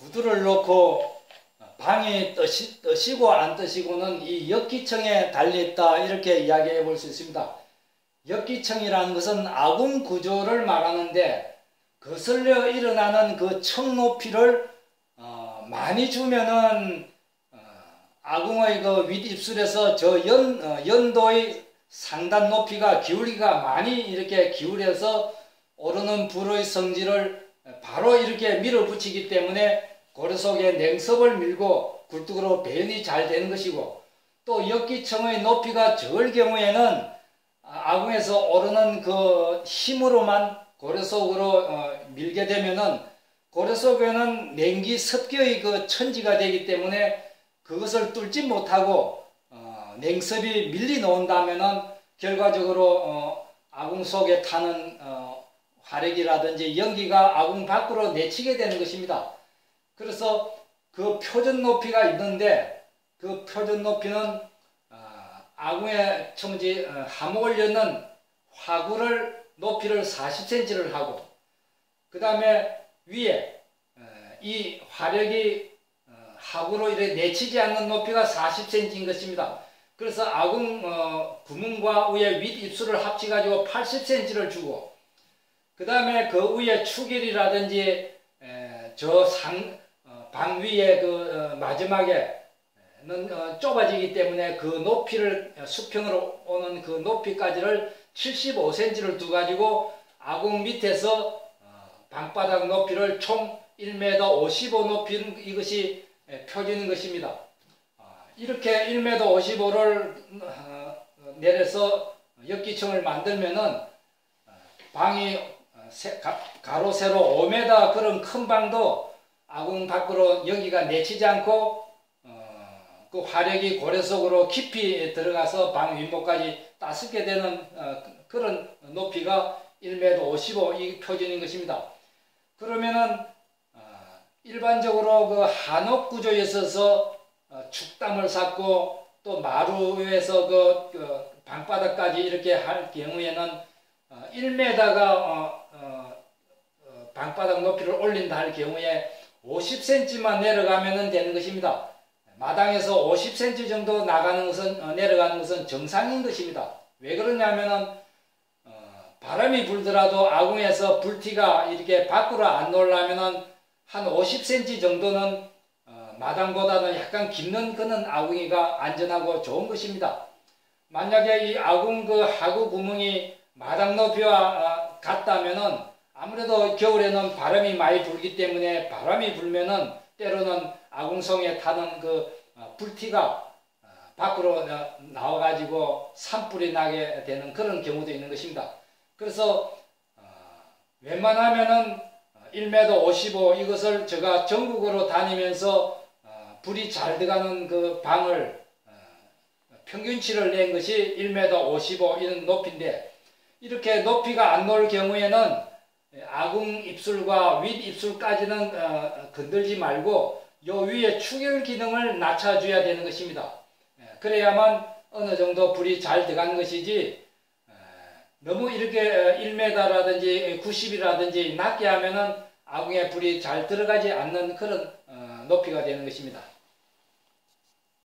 구두를 놓고 방이 뜨시, 뜨시고 안 뜨시고는 이 역기청에 달려있다 이렇게 이야기해 볼 수 있습니다. 역기청이라는 것은 아궁 구조를 말하는데 거슬려 일어나는 그 청 높이를 어, 많이 주면은 어, 아궁의 그 윗입술에서 저 연, 어, 연도의 상단 높이가 기울기가 많이 이렇게 기울여서 오르는 불의 성질을 바로 이렇게 밀어붙이기 때문에 고려 속에 냉섭을 밀고 굴뚝으로 배연이 잘 되는 것이고 또 역기청의 높이가 적을 경우에는 아궁에서 오르는 그 힘으로만 고려 속으로 어, 밀게 되면은 고려 속에는 냉기 습기의 그 천지가 되기 때문에 그것을 뚫지 못하고 어, 냉섭이 밀리 놓은다면은 결과적으로 어, 아궁 속에 타는 어, 화력이라든지 연기가 아궁 밖으로 내치게 되는 것입니다. 그래서 그 표준 높이가 있는데 그 표준 높이는 어, 아궁의 청지 어, 하목을 여는 화구를 높이를 40cm를 하고 그 다음에 위에 어, 이 화력이 하구로 이렇게 내치지 않는 높이가 40cm인 것입니다. 그래서 아궁 구문과 위에 윗입술을 합치가지고 80cm를 주고 그 다음에 그 위에 축일이라든지 저 상 방 위에 그 어, 마지막에는 어, 좁아지기 때문에 그 높이를 어, 수평으로 오는 그 높이까지를 75cm를 두 가지고 아궁 밑에서 방바닥 높이를 총 1m 55 높이 이것이 펴지는 것입니다. 이렇게 1m 55를 내려서 역기층을 만들면은 방이 가로 세로 5m 그런 큰 방도 아궁 밖으로 여기가 내치지 않고 어, 그 화력이 고래 속으로 깊이 들어가서 방 윗목까지 따숩게 되는 어, 그런 높이가 1m 55이 표준인 것입니다. 그러면은 어, 일반적으로 그 한옥 구조에 있어서 어, 축담을 쌓고 또 마루에서 그, 그 방바닥까지 이렇게 할 경우에는 1m가 어, 방바닥 높이를 올린다 할 경우에 50cm만 내려가면 되는 것입니다. 마당에서 50cm 정도 나가는 것은 어, 내려가는 것은 정상인 것입니다. 왜 그러냐면은 어, 바람이 불더라도 아궁에서 불티가 이렇게 밖으로 안 놀라면은 한 50cm 정도는 어, 마당보다는 약간 깊는 그는 아궁이가 안전하고 좋은 것입니다. 만약에 이 아궁 그 하구 구멍이 마당 높이와 어, 같다면은 아무래도 겨울에는 바람이 많이 불기 때문에 바람이 불면은 때로는 아궁성에 타는 그 어, 불티가 어, 밖으로 나와가지고 산불이 나게 되는 그런 경우도 있는 것입니다. 그래서 어, 웬만하면은 1m 55 이것을 제가 전국으로 다니면서 불이 잘 들어가는 그 방을 평균치를 낸 것이 1m 55 이런 높이인데 이렇게 높이가 안 놓을 경우에는 예, 아궁 입술과 윗 입술까지는 어, 건들지 말고 요 위에 추결 기능을 낮춰줘야 되는 것입니다. 예, 그래야만 어느 정도 불이 잘 들어가는 것이지 예, 너무 이렇게 1m라든지 90이라든지 낮게 하면은 아궁에 불이 잘 들어가지 않는 그런 어, 높이가 되는 것입니다.